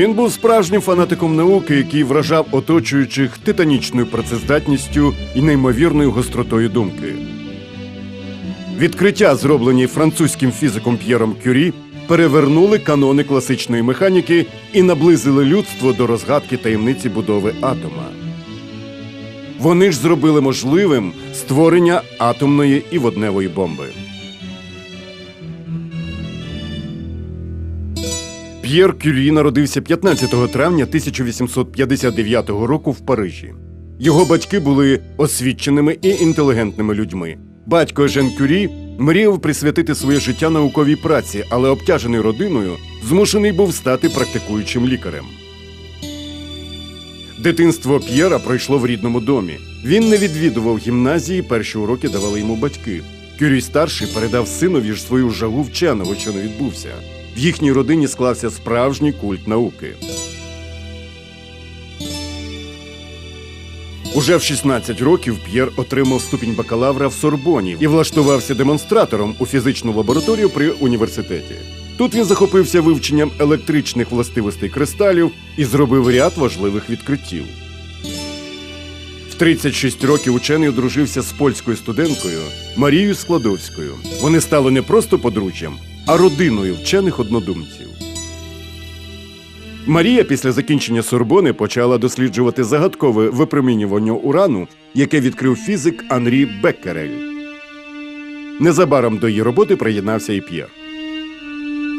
Він був справжнім фанатиком науки, який вражав оточуючих титанічною працездатністю і неймовірною гостротою думки. Відкриття, зроблені французьким фізиком П'єром Кюрі, перевернули канони класичної механіки і наблизили людство до розгадки таємниці будови атома. Вони ж зробили можливим створення атомної і водневої бомби. П'єр Кюрі народився 15 травня 1859 року в Парижі. Його батьки були освіченими і інтелігентними людьми. Батько Жен Кюрі мріяв присвятити своє життя науковій праці, але обтяжений родиною змушений був стати практикуючим лікарем. Дитинство П'єра пройшло в рідному домі. Він не відвідував гімназії, перші уроки давали йому батьки. Кюрій старший передав синові ж свою жагу вченого, що не відбувся. В їхній родині склався справжній культ науки. Уже в 16 років П'єр отримав ступінь бакалавра в Сорбоні і влаштувався демонстратором у фізичну лабораторію при університеті. Тут він захопився вивченням електричних властивостей кристалів і зробив ряд важливих відкриттів. В 36 років учений одружився з польською студенткою Марією Складовською. Вони стали не просто подружжям, а родиною вчених однодумців. Марія після закінчення Сорбони почала досліджувати загадкове випромінювання урану, яке відкрив фізик Анрі Беккерель. Незабаром до її роботи приєднався і П'єр.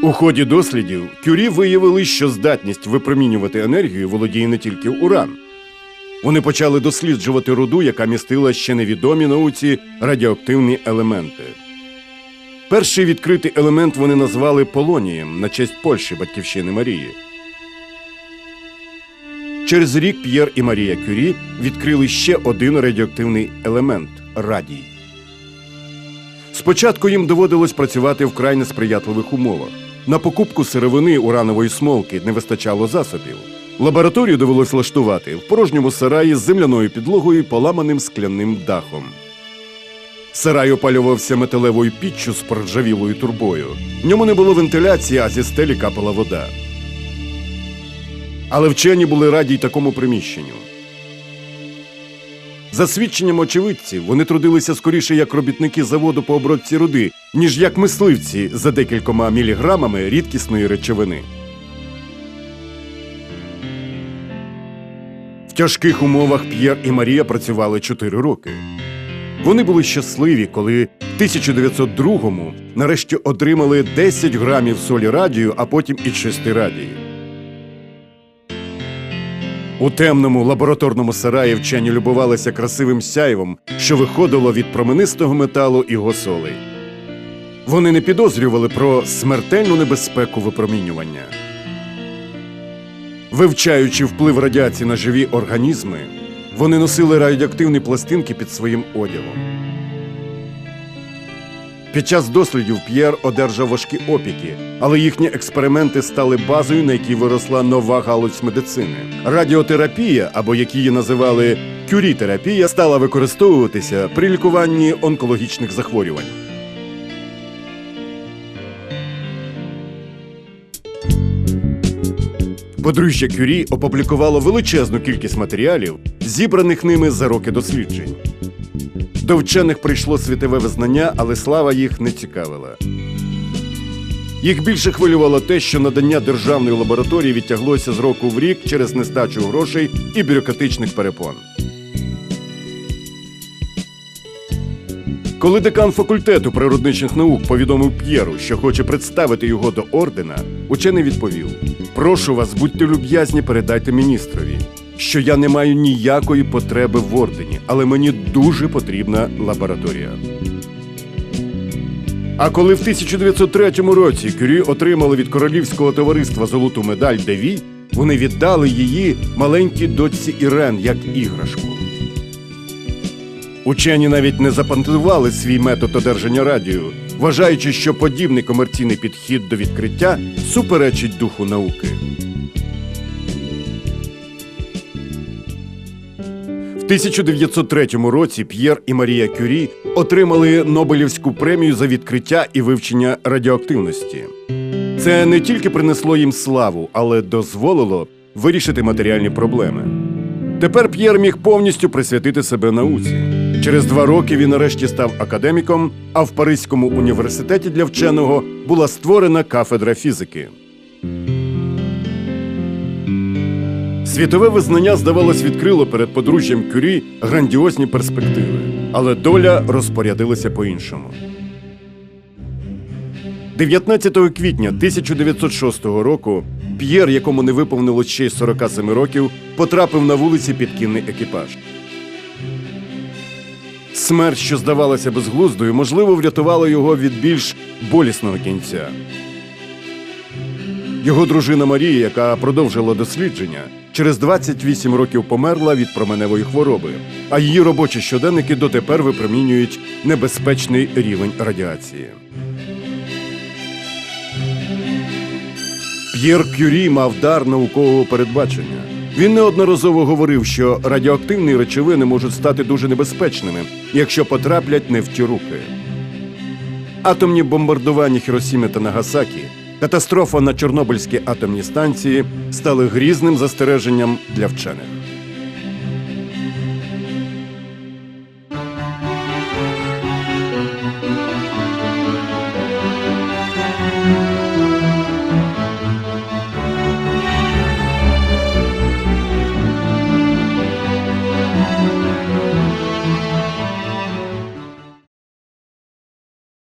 У ході дослідів Кюрі виявили, що здатність випромінювати енергію володіє не тільки уран. Вони почали досліджувати руду, яка містила ще невідомі науці радіоактивні елементи. Перший відкритий елемент вони назвали полонієм на честь Польщі, батьківщини Марії. Через рік П'єр і Марія Кюрі відкрили ще один радіоактивний елемент радій. Спочатку їм доводилось працювати в край несприятливих умовах. На покупку сировини уранової смолки не вистачало засобів. Лабораторію довелось влаштувати в порожньому сараї з земляною підлогою і поламаним скляним дахом. Сарай опалювався металевою піччю з проржавілою турбою. В ньому не було вентиляції, а зі стелі капала вода. Але вчені були раді й такому приміщенню. За свідченням очевидців, вони трудилися скоріше як робітники заводу по обробці руди, ніж як мисливці за декількома міліграмами рідкісної речовини. В тяжких умовах П'єр і Марія працювали 4 роки. Вони були щасливі, коли в 1902-му нарешті отримали 10 грамів солі радію, а потім і чисти радії. У темному лабораторному сараї вчені любувалися красивим сяйвом, що виходило від променистого металу і госолей. Вони не підозрювали про смертельну небезпеку випромінювання. Вивчаючи вплив радіації на живі організми, вони носили радіоактивні пластинки під своїм одягом. Під час дослідів П'єр одержав важкі опіки, але їхні експерименти стали базою, на якій виросла нова галузь медицини. Радіотерапія, або як її називали кюрітерапія, стала використовуватися при лікуванні онкологічних захворювань. Подружжя Кюрі опублікувало величезну кількість матеріалів, зібраних ними за роки досліджень. До вчених прийшло світове визнання, але слава їх не цікавила. Їх більше хвилювало те, що надання державної лабораторії відтяглося з року в рік через нестачу грошей і бюрократичних перепон. Коли декан факультету природничних наук повідомив П'єру, що хоче представити його до ордена, учений відповів: Прошу вас, будьте люб'язні, передайте міністрові, що я не маю ніякої потреби в ордені, але мені дуже потрібна лабораторія. А коли в 1903 році Кюрі отримали від королівського товариства золоту медаль Деві, вони віддали її маленькій дочці Ірен як іграшку. Учені навіть не запатентували свій метод одержання радію, вважаючи, що подібний комерційний підхід до відкриття суперечить духу науки. В 1903 році П'єр і Марія Кюрі отримали Нобелівську премію за відкриття і вивчення радіоактивності. Це не тільки принесло їм славу, але дозволило вирішити матеріальні проблеми. Тепер П'єр міг повністю присвятити себе науці. Через два роки він нарешті став академіком, а в Паризькому університеті для вченого була створена кафедра фізики. Світове визнання, здавалось, відкрило перед подружжям Кюрі грандіозні перспективи, але доля розпорядилася по-іншому. 19 квітня 1906 року П'єр, якому не виповнилось ще й 47 років, потрапив на вулиці під кінний екіпаж. Смерть, що здавалася безглуздою, можливо, врятувала його від більш болісного кінця. Його дружина Марія, яка продовжила дослідження, через 28 років померла від променевої хвороби, а її робочі щоденники дотепер випромінюють небезпечний рівень радіації. П'єр Кюрі мав дар наукового передбачення. Він неодноразово говорив, що радіоактивні речовини можуть стати дуже небезпечними, якщо потраплять не в ті руки. Атомні бомбардування Хіросіми та Нагасакі, катастрофа на Чорнобильській атомній станції стали грізним застереженням для вчених.